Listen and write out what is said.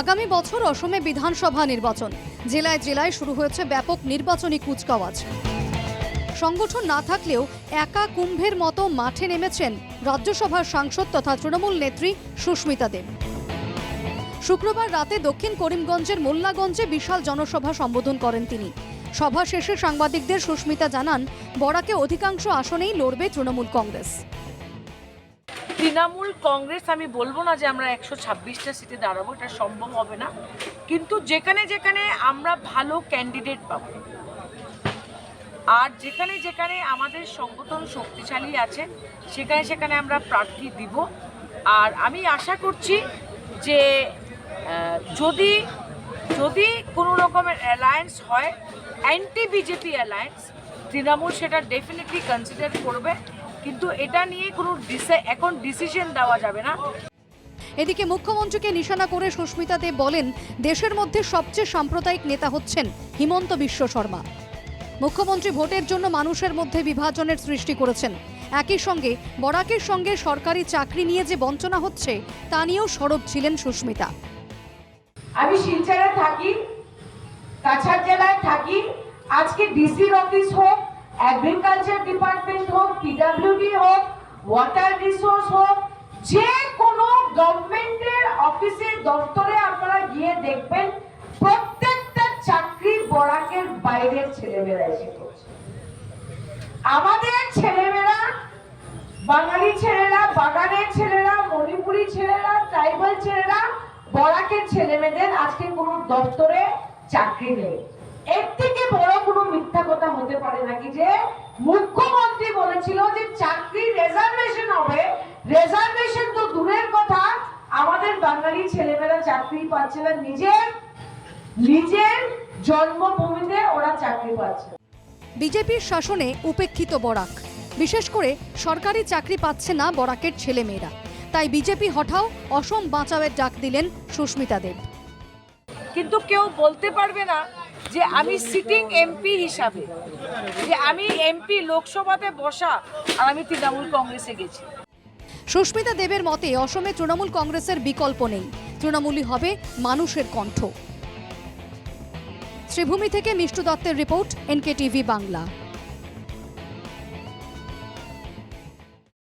আগামী বছর অসমে বিধানসভা নির্বাচন। জেলায় জেলায় শুরু হয়েছে ব্যাপক নির্বাচনী কুচকাওয়াজ। সংগঠন না থাকলেও একা কুম্ভের মতো মাঠে নেমেছেন রাজ্যসভার সাংসদ তথা তৃণমূল নেত্রী সুস্মিতা দেব। শুক্রবার রাতে দক্ষিণ করিমগঞ্জের মোল্লাগঞ্জে বিশাল জনসভা সম্বোধন করেন তিনি। সভা শেষে সাংবাদিকদের সুস্মিতা জানান, বরাকে অধিকাংশ আসনেই লড়বে তৃণমূল কংগ্রেস। তৃণমূল কংগ্রেস, আমি বলব না যে আমরা একশো ছাব্বিশটা সিটে দাঁড়াবো, এটা সম্ভব হবে না। কিন্তু যেখানে যেখানে আমরা ভালো ক্যান্ডিডেট পাবো, আর যেখানে যেখানে আমাদের সংগঠন শক্তিশালী আছে, সেখানে সেখানে আমরা প্রার্থী দিব। আর আমি আশা করছি যে যদি যদি কোনো রকমের অ্যালায়েন্স হয় অ্যান্টি বিজেপি অ্যালায়েন্স তৃণমূল সেটা ডেফিনেটলি কনসিডার করবে। কিন্তু এটা নিয়ে কোনো এখন ডিসিশন দেওয়া যাবে না। এদিকে মুখ্যমন্ত্রীকে নিশানা করে সুস্মিতা দেব বলেন দেশের মধ্যে সবচেয়ে সাম্প্রদায়িক নেতা হচ্ছেন হিমন্ত বিশ্ব শর্মা। মুখ্যমন্ত্রী ভোটের জন্য মানুষের মধ্যে বিভাজনের সৃষ্টি করেছেন। একই সঙ্গে বরাকের সঙ্গে সরকারি চাকরি নিয়ে যে বঞ্চনা হচ্ছে তা নিয়েও সরব ছিলেন সুস্মিতা। আমি শিলচরে থাকি কাছাড় জেলায় থাকি আজকে ডিসির অফিস হোক এগ্রিকালচার ডিপার্টমেন্ট হোক পিডাব্লিউডি হোক ওয়াটার রিসোর্স হোক, যে কোনো গভর্নমেন্টের অফিসের দপ্তরে আপনারা গিয়ে দেখবেন, প্রত্যেকটা চাকরি বরাকের বাইরের ছেলেমেয়েরা এসে করছে আমাদের ছেলেমেয়েরা, বাঙালি ছেলেরা, বাগানের ছেলেরা, মণিপুরি ছেলেরা ট্রাইবাল ছেলেরা, বরাকের ছেলেমেয়েদের আজকে কোনো দপ্তরে চাকরি নেই। এর থেকে কথা হতে পারে নাকি? যে মুখ্যমন্ত্রী বলেছিল যে চাকরি রিজার্ভেশন হবে। রিজার্ভেশন তো দূরের কথা। আমাদের বাঙালি ছেলেমেয়েরা চাকরি পাচ্ছে না। নিজের নিজের জন্মভূমিতে ওরা চাকরি পাচ্ছে। বিজেপির শাসনে উপেক্ষিত বরাক। বিশেষ করে সরকারি চাকরি পাচ্ছে না বরাকের ছেলেমেয়েরা। তাই বিজেপি হঠাও অসম বাঁচাওয়ের ডাক দিলেন সুস্মিতা দেব। কিন্তু কেউ বলতে পারবে না যে আমি সিটিং এমপি হিসাবে, যে আমি এমপি লোকসভাতে বসা আর আমি তৃণমূল কংগ্রেসে গেছি। সুস্মিতা দেবের মতে অসমে তৃণমূল কংগ্রেসের বিকল্প নেই। তৃণমূলই হবে মানুষের কণ্ঠ। শ্রীভূমি থেকে মিষ্টু দত্তের রিপোর্ট এনকে টিভি বাংলা।